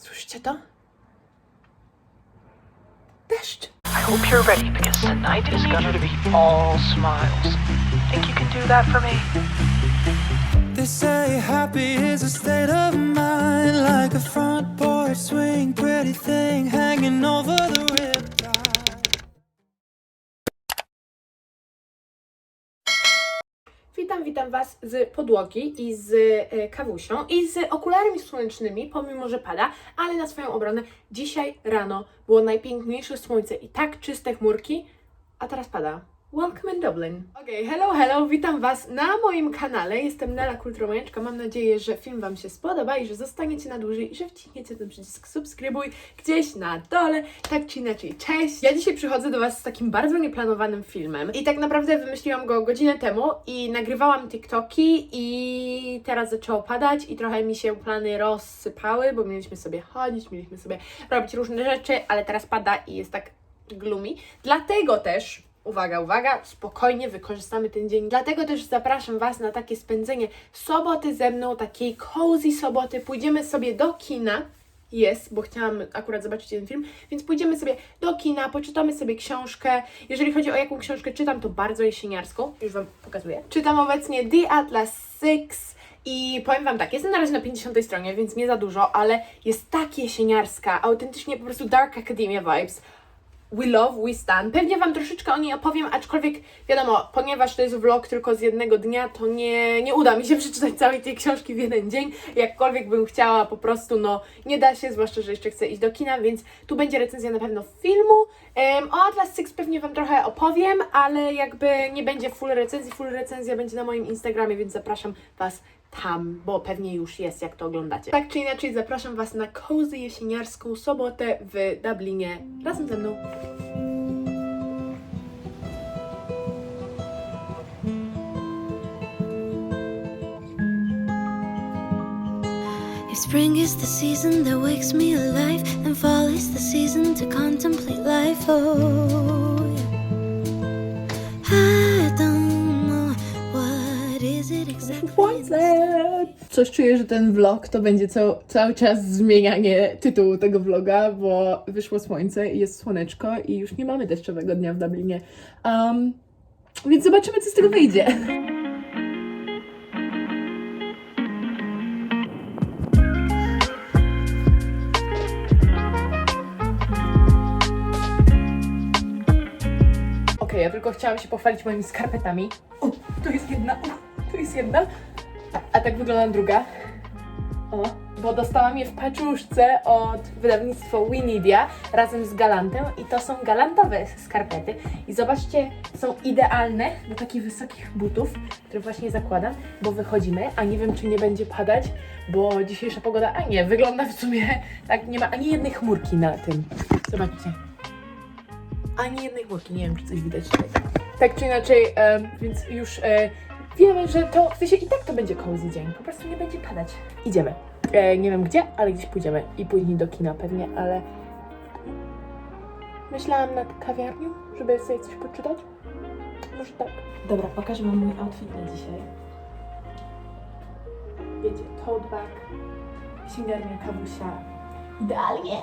Słyszycie to? Deszcz. I hope you're ready because tonight is gonna be all smiles. Think you can do that for me? They say happy is a state of mind, like a front porch swing, pretty thing hanging over the riptide. Witam, Was z podłogi i z e, kawusią i z okularami słonecznymi, pomimo że pada, ale na swoją obronę dzisiaj rano było najpiękniejsze słońce i tak czyste chmurki, a teraz pada. Welcome in Dublin. Okej, hello, hello, witam Was na moim kanale. Jestem Nela Kulturomanieczka. Mam nadzieję, że film Wam się spodoba i że zostaniecie na dłużej i że wciśniecie ten przycisk subskrybuj gdzieś na dole, tak czy inaczej. Cześć! Ja dzisiaj przychodzę do Was z takim bardzo nieplanowanym filmem i tak naprawdę wymyśliłam go godzinę temu i nagrywałam TikToki i teraz zaczęło padać i trochę mi się plany rozsypały, bo mieliśmy sobie chodzić, mieliśmy sobie robić różne rzeczy, ale teraz pada i jest tak gloomy. Dlatego też Uwaga, uwaga, spokojnie wykorzystamy ten dzień. Dlatego też zapraszam Was na takie spędzenie soboty ze mną, takiej cozy soboty. Pójdziemy sobie do kina. Jest, bo chciałam akurat zobaczyć ten film, więc pójdziemy sobie do kina, poczytamy sobie książkę. Jeżeli chodzi o jaką książkę czytam, to bardzo jesieniarską. Już Wam pokazuję. Czytam obecnie The Atlas Six. I powiem Wam tak, jestem na razie na 50 stronie, więc nie za dużo, ale jest tak jesieniarska, autentycznie po prostu Dark Academia vibes. We Love, We Stand. Pewnie Wam troszeczkę o niej opowiem, aczkolwiek wiadomo, ponieważ to jest vlog tylko z jednego dnia, to nie, nie uda mi się przeczytać całej tej książki w jeden dzień. Jakkolwiek bym chciała, po prostu no nie da się, zwłaszcza, że jeszcze chcę iść do kina, więc tu będzie recenzja na pewno filmu. Em, o Atlas Six pewnie Wam trochę opowiem, ale jakby nie będzie full recenzji, full recenzja będzie na moim Instagramie, więc zapraszam Was tam, bo pewnie już jest, jak to oglądacie. Tak czy inaczej, zapraszam Was na cozy jesieniarską sobotę w Dublinie razem ze mną. Spring is the season that wakes me alive, fall is the season to contemplate life. Oh, Słońce! Coś czuję, że ten vlog to będzie co, cały czas zmienianie tytułu tego vloga, bo wyszło słońce i jest słoneczko i już nie mamy deszczowego dnia w Dublinie. Um, więc zobaczymy, co z tego wyjdzie. Ja tylko chciałam się pochwalić moimi skarpetami. O, tu jest jedna, o, tu jest jedna. A tak wygląda druga. O, bo dostałam je w paczuszce od wydawnictwa Winidia razem z Galantem i to są galantowe skarpety. I zobaczcie, są idealne do takich wysokich butów, które właśnie zakładam, bo wychodzimy, a nie wiem czy nie będzie padać, bo dzisiejsza pogoda, a nie, wygląda w sumie tak, nie ma ani jednej chmurki na tym. Zobaczcie. Ani jednej chmurki, nie wiem czy coś widać tutaj. Tak czy inaczej, e, więc już e, wiemy, że to, w sensie i tak to będzie cozy dzień, po prostu nie będzie padać. Idziemy. E, nie wiem gdzie, ale gdzieś pójdziemy i później do kina pewnie, ale myślałam nad kawiarnią, żeby sobie coś poczytać. Może tak. Dobra, pokażę wam mój outfit na dzisiaj. Wiecie, tote bag, księgarnia kawusia. Idealnie.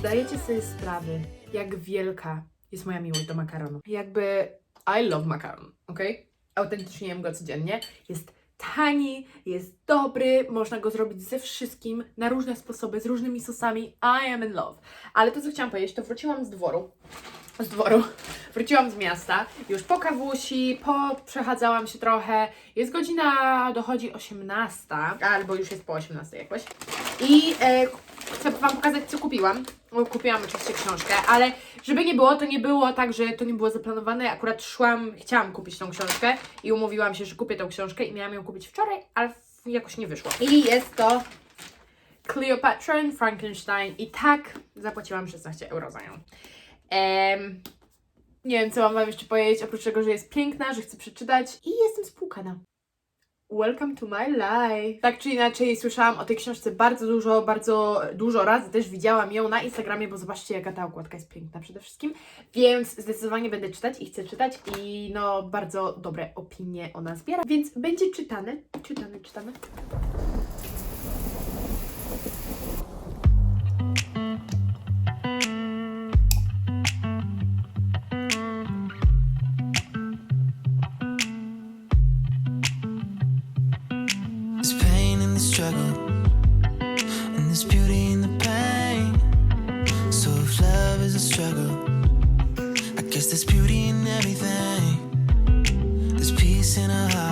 Zdajecie sobie sprawy, jak wielka jest moja miłość do makaronu. Jakby I love makaron, ok? Autentycznie jem go codziennie. Jest tani, jest dobry, można go zrobić ze wszystkim, na różne sposoby, z różnymi sosami. I am in love. Ale to, co chciałam powiedzieć, to wróciłam z dworu. Z dworu. Wróciłam z miasta, już po kawusi, po przechadzałam się trochę. Jest godzina, dochodzi 18, albo już jest po 18 jakoś. I e, chcę Wam pokazać, co kupiłam. Bo kupiłam oczywiście książkę, ale żeby nie było, to nie było tak, że to nie było zaplanowane. Akurat szłam, chciałam kupić tą książkę i umówiłam się, że kupię tą książkę i miałam ją kupić wczoraj, ale jakoś nie wyszło. I jest to Cleopatra and Frankenstein i tak zapłaciłam 16 euro za nią. Nie wiem, co mam Wam jeszcze powiedzieć, oprócz tego, że jest piękna, że chcę przeczytać i jestem spłukana. Welcome to my life. Tak czy inaczej, słyszałam o tej książce bardzo dużo, bardzo dużo razy. Też widziałam ją na Instagramie, bo zobaczcie, jaka ta okładka jest piękna przede wszystkim. Więc zdecydowanie będę czytać i chcę czytać i no, bardzo dobre opinie ona zbiera. Więc będzie czytane, czytane, czytane. There's beauty in the pain. So if love is a struggle, I guess there's beauty in everything. There's peace in a heartbreak,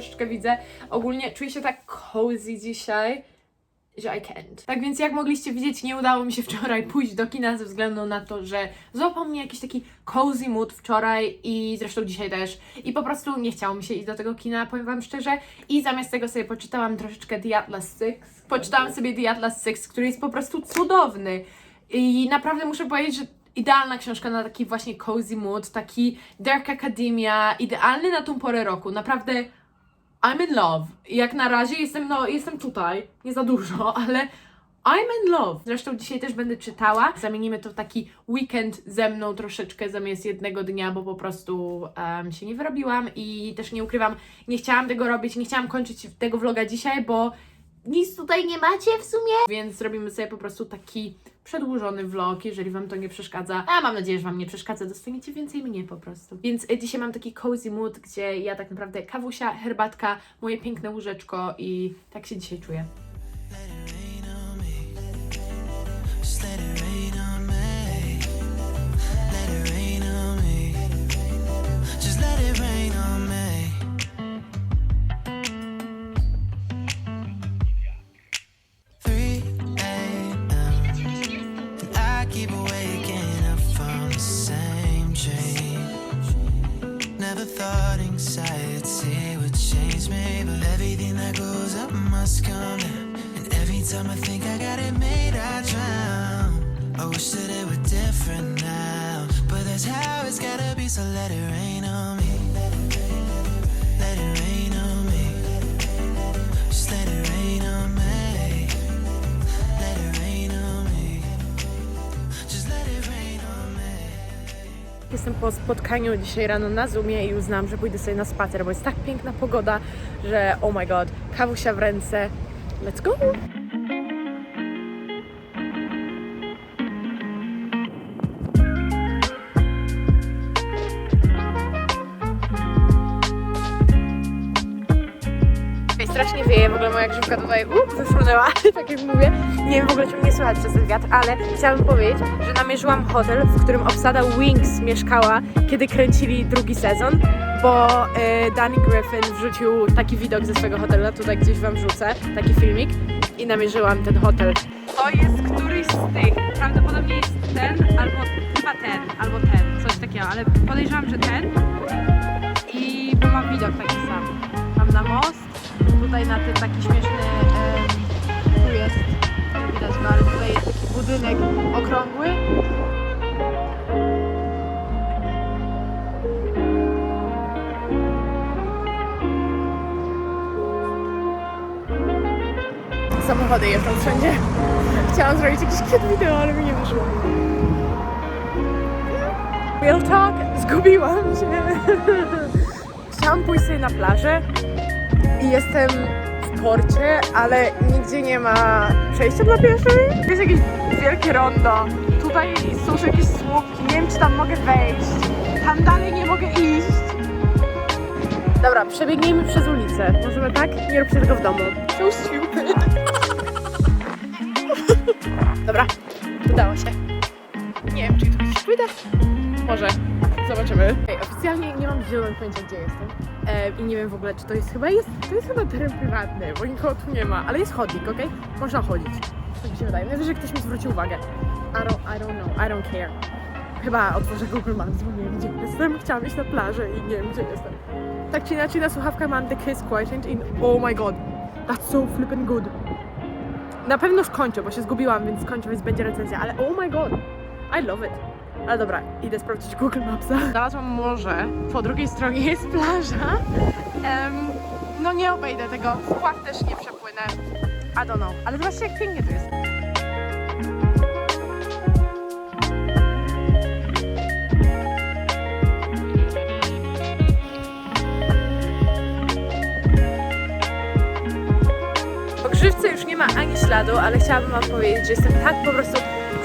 troszeczkę widzę. Ogólnie czuję się tak cozy dzisiaj, że I can't. Tak więc jak mogliście widzieć, nie udało mi się wczoraj pójść do kina ze względu na to, że złapał mnie jakiś taki cozy mood wczoraj i zresztą dzisiaj też. I po prostu nie chciało mi się iść do tego kina, powiem Wam szczerze. I zamiast tego sobie poczytałam troszeczkę The Atlas Six. Poczytałam sobie The Atlas Six, który jest po prostu cudowny. I naprawdę muszę powiedzieć, że idealna książka na taki właśnie cozy mood, taki Dark Academia, idealny na tą porę roku. Naprawdę I'm in love. Jak na razie jestem, no, jestem tutaj, nie za dużo, ale I'm in love. Zresztą dzisiaj też będę czytała. Zamienimy to w taki weekend ze mną troszeczkę zamiast jednego dnia, bo po prostu em, się nie wyrobiłam i też nie ukrywam, nie chciałam tego robić, nie chciałam kończyć tego vloga dzisiaj, bo nic tutaj nie macie w sumie. Więc zrobimy sobie po prostu taki przedłużony vlog, jeżeli Wam to nie przeszkadza. A mam nadzieję, że Wam nie przeszkadza, dostaniecie więcej mnie po prostu. Więc e, dzisiaj mam taki cozy mood, gdzie ja tak naprawdę kawusia, herbatka, moje piękne łóżeczko i tak się dzisiaj czuję. So let it rain on me. Let it rain on me. Let it rain on me. Let it rain on me. Just let it rain on me. Jestem po spotkaniu dzisiaj rano na Zoomie i uznałam, że pójdę sobie na spacer, bo jest tak piękna pogoda, że oh my god, kawusia w ręce. Let's go! Strasznie wieje, w ogóle moja grzywka tutaj uh, tak jak mówię. Nie wiem w ogóle, czy mnie słychać przez ten wiatr, ale chciałabym powiedzieć, że namierzyłam hotel, w którym obsada Wings mieszkała, kiedy kręcili drugi sezon, bo e, Danny Griffin wrzucił taki widok ze swojego hotelu, tutaj gdzieś wam wrzucę, taki filmik i namierzyłam ten hotel. To jest któryś z tych, prawdopodobnie jest ten, albo chyba ten, albo ten, coś takiego, ale podejrzewam, że ten i bo mam widok taki sam. Mam na most, tutaj na tym taki śmieszny, em, tu jest, nie widać go, ale tutaj jest taki budynek okrągły. samochody jeżdżą wszędzie. Chciałam zrobić jakiś cute wideo, ale mi nie wyszło. Real talk, zgubiłam się. Chciałam pójść sobie na plażę i jestem w porcie, ale nigdzie nie ma przejścia dla pieszych. Jest jakieś wielkie rondo. Tutaj są jakieś słupki. Nie wiem, czy tam mogę wejść. Tam dalej nie mogę iść. Dobra, przebiegnijmy przez ulicę. Możemy tak? Nie róbcie tego w domu. So stupid. Dobra, udało się. Nie wiem, czy tu gdzieś pójdę. Może. Zobaczymy. Ej, oficjalnie nie mam zielonego pojęcia, gdzie jestem. E, I nie wiem w ogóle, czy to jest chyba jest. To jest chyba teren prywatny, bo nikogo tu nie ma. Ale jest chodnik, okej? Można chodzić. Tak mi się wydaje. Najwyżej ktoś mi zwróci uwagę. I don't, I don't know, I don't care. Chyba otworzę Google Maps, bo nie wiem, gdzie jestem. Chciałam iść na plażę i nie wiem, gdzie jestem. Tak czy inaczej na słuchawkach mam The Kiss Quotient in Oh my god, that's so flippin' good. Na pewno skończę, bo się zgubiłam, więc skończę, więc będzie recenzja, ale oh my god, I love it. Ale dobra, idę sprawdzić Google Mapsa. Znalazłam morze, po drugiej stronie jest plaża. Em, no nie obejdę tego, wkład też nie przepłynę. I don't know, ale zobaczcie jak pięknie tu jest. Po grzywce już nie ma ani śladu, ale chciałabym wam powiedzieć, że jestem tak po prostu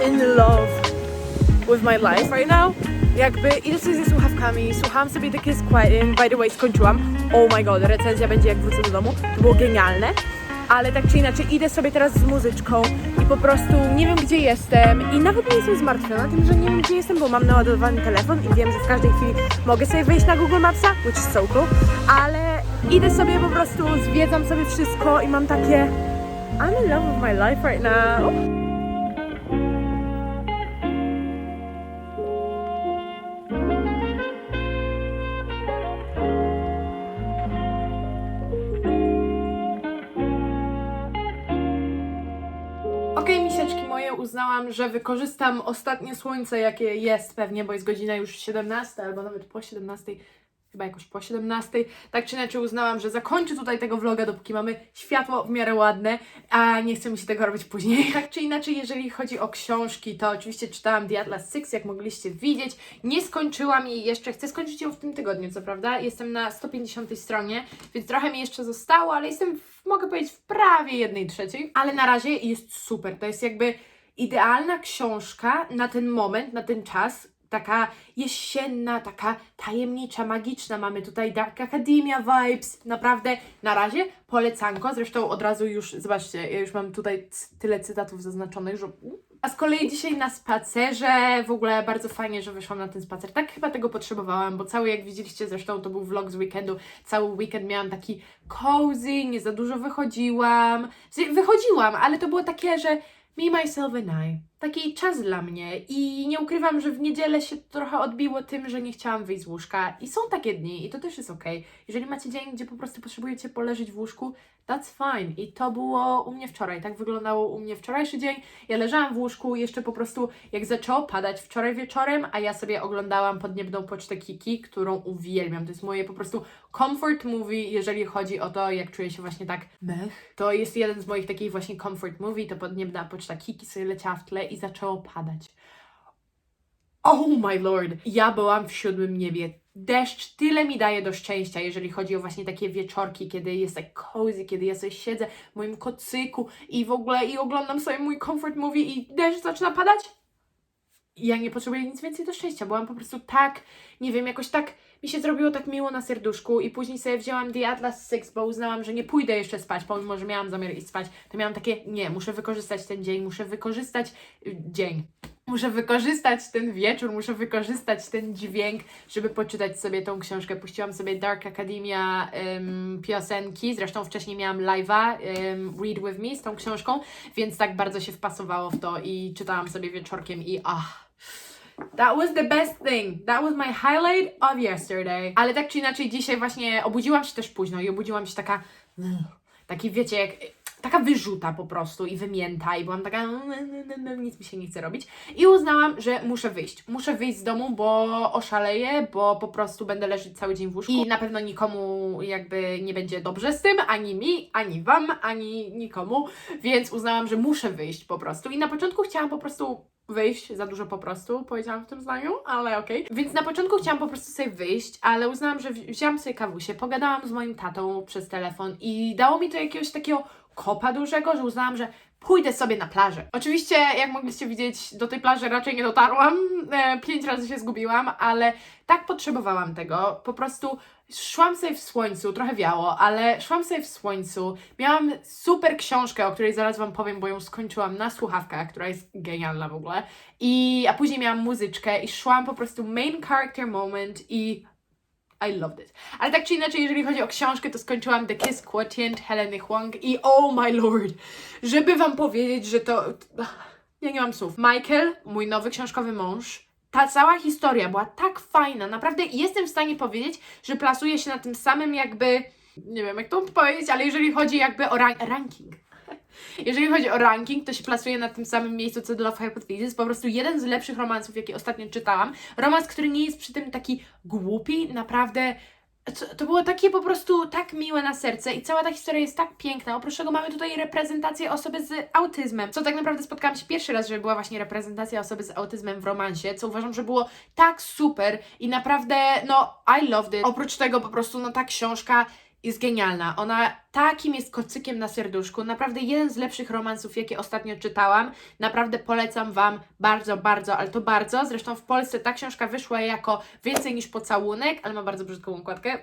in love with my life right now. Jakby idę sobie ze słuchawkami, słuchałam sobie The Kiss Quiet, by the way skończyłam. Oh my god, recenzja będzie jak wrócę do domu. To było genialne. Ale tak czy inaczej idę sobie teraz z muzyczką i po prostu nie wiem gdzie jestem i nawet nie jestem zmartwiona tym, że nie wiem gdzie jestem, bo mam naładowany telefon i wiem, że w każdej chwili mogę sobie wejść na Google Mapsa, which is so cool, ale idę sobie po prostu, zwiedzam sobie wszystko i mam takie I'm in love with my life right now. Uznałam, że wykorzystam ostatnie słońce, jakie jest pewnie, bo jest godzina już 17 albo nawet po 17, chyba jakoś po 17. Tak czy inaczej uznałam, że zakończę tutaj tego vloga, dopóki mamy światło w miarę ładne, a nie chcę mi się tego robić później. Tak czy inaczej, jeżeli chodzi o książki, to oczywiście czytałam The Atlas Six, jak mogliście widzieć. Nie skończyłam jej jeszcze, chcę skończyć ją w tym tygodniu, co prawda. Jestem na 150 stronie, więc trochę mi jeszcze zostało, ale jestem, w, mogę powiedzieć, w prawie jednej trzeciej. Ale na razie jest super. To jest jakby idealna książka na ten moment, na ten czas. Taka jesienna, taka tajemnicza, magiczna. Mamy tutaj Dark Academia vibes. Naprawdę na razie polecanko. Zresztą od razu już, zobaczcie, ja już mam tutaj tyle cytatów zaznaczonych, że a z kolei dzisiaj na spacerze, w ogóle bardzo fajnie, że wyszłam na ten spacer. Tak chyba tego potrzebowałam, bo cały, jak widzieliście zresztą, to był vlog z weekendu. Cały weekend miałam taki cozy, nie za dużo wychodziłam. Wychodziłam, ale to było takie, że me, myself and I. Taki czas dla mnie i nie ukrywam, że w niedzielę się trochę odbiło tym, że nie chciałam wyjść z łóżka i są takie dni i to też jest okej. Jeżeli macie dzień, gdzie po prostu potrzebujecie poleżeć w łóżku, that's fine. I to było u mnie wczoraj, tak wyglądało u mnie wczorajszy dzień. Ja leżałam w łóżku jeszcze po prostu jak zaczęło padać wczoraj wieczorem, a ja sobie oglądałam podniebną pocztę Kiki, którą uwielbiam. To jest moje po prostu comfort movie, jeżeli chodzi o to, jak czuję się właśnie tak mech. To jest jeden z moich takich właśnie comfort movie, to podniebna poczta Kiki sobie leciała w tle i zaczęło padać. Oh my lord! Ja byłam w siódmym niebie. Deszcz tyle mi daje do szczęścia, jeżeli chodzi o właśnie takie wieczorki, kiedy jest tak cozy, kiedy ja sobie siedzę w moim kocyku i w ogóle i oglądam sobie mój comfort movie i deszcz zaczyna padać. Ja nie potrzebuję nic więcej do szczęścia. Byłam po prostu tak, nie wiem, jakoś tak mi się zrobiło tak miło na serduszku i później sobie wzięłam The Atlas Six, bo uznałam, że nie pójdę jeszcze spać, pomimo, że miałam zamiar iść spać, to miałam takie, nie, muszę wykorzystać ten dzień, muszę wykorzystać y, dzień. Muszę wykorzystać ten wieczór, muszę wykorzystać ten dźwięk, żeby poczytać sobie tą książkę. Puściłam sobie Dark Academia piosenki, zresztą wcześniej miałam live'a ym, Read With Me z tą książką, więc tak bardzo się wpasowało w to i czytałam sobie wieczorkiem i ach, That was the best thing. That was my highlight of yesterday. Ale tak czy inaczej, dzisiaj właśnie obudziłam się też późno i obudziłam się taka. Taki wiecie, jak taka wyrzuta po prostu i wymięta i byłam taka, "No, no, no, no, nic mi się nie chce robić i uznałam, że muszę wyjść. Muszę wyjść z domu, bo oszaleję, bo po prostu będę leżeć cały dzień w łóżku i na pewno nikomu jakby nie będzie dobrze z tym, ani mi, ani wam, ani nikomu, więc uznałam, że muszę wyjść po prostu i na początku chciałam po prostu wyjść, za dużo po prostu powiedziałam w tym zdaniu, ale okej. Więc na początku chciałam po prostu sobie wyjść, ale uznałam, że wzi- wzięłam sobie kawusie, pogadałam z moim tatą przez telefon i dało mi to jakiegoś takiego kopa dużego, że uznałam, że pójdę sobie na plażę. Oczywiście, jak mogliście widzieć, do tej plaży raczej nie dotarłam, e, pięć razy się zgubiłam, ale tak potrzebowałam tego. Po prostu szłam sobie w słońcu, trochę wiało, ale szłam sobie w słońcu. Miałam super książkę, o której zaraz Wam powiem, bo ją skończyłam na słuchawkach, która jest genialna w ogóle. I, a później miałam muzyczkę i szłam po prostu main character moment i I loved it. Ale tak czy inaczej, jeżeli chodzi o książkę, to skończyłam The Kiss Quotient Heleny Huang i oh my lord, żeby wam powiedzieć, że to... Ja nie mam słów. Michael, mój nowy książkowy mąż, ta cała historia była tak fajna, naprawdę jestem w stanie powiedzieć, że plasuje się na tym samym jakby, nie wiem jak to powiedzieć, ale jeżeli chodzi jakby o ran- ranking. Jeżeli chodzi o ranking, to się plasuje na tym samym miejscu co The Love Hypothesis. Po prostu jeden z lepszych romansów, jakie ostatnio czytałam. Romans, który nie jest przy tym taki głupi, naprawdę. To, było takie po prostu tak miłe na serce i cała ta historia jest tak piękna. Oprócz tego mamy tutaj reprezentację osoby z autyzmem, co tak naprawdę spotkałam się pierwszy raz, żeby była właśnie reprezentacja osoby z autyzmem w romansie, co uważam, że było tak super i naprawdę, no, I loved it. Oprócz tego po prostu, no, ta książka jest genialna. Ona takim jest kocykiem na serduszku. Naprawdę jeden z lepszych romansów, jakie ostatnio czytałam. Naprawdę polecam Wam bardzo, bardzo, ale to bardzo. Zresztą w Polsce ta książka wyszła jako więcej niż pocałunek, ale ma bardzo brzydką okładkę.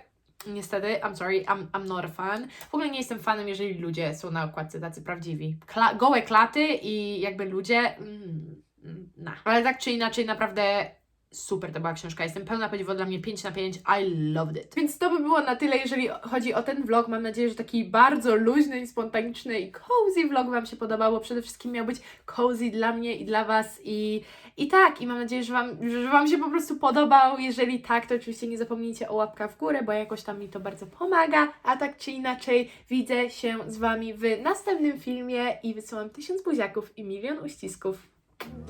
Niestety, I'm sorry, I'm, I'm not a fan. W ogóle nie jestem fanem, jeżeli ludzie są na okładce tacy prawdziwi. Kla gołe klaty i jakby ludzie. Mm, mm. Ale tak czy inaczej, naprawdę super to była książka. Jestem pełna podziwu dla mnie 5 na 5. I loved it. Więc to by było na tyle, jeżeli chodzi o ten vlog. Mam nadzieję, że taki bardzo luźny spontaniczny i cozy vlog Wam się podobał, bo przede wszystkim miał być cozy dla mnie i dla Was i, i tak. I mam nadzieję, że wam, że wam się po prostu podobał. Jeżeli tak, to oczywiście nie zapomnijcie o łapka w górę, bo jakoś tam mi to bardzo pomaga. A tak czy inaczej, widzę się z Wami w następnym filmie i wysyłam tysiąc buziaków i milion uścisków.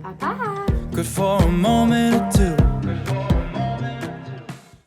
Pa, pa! For a moment or two.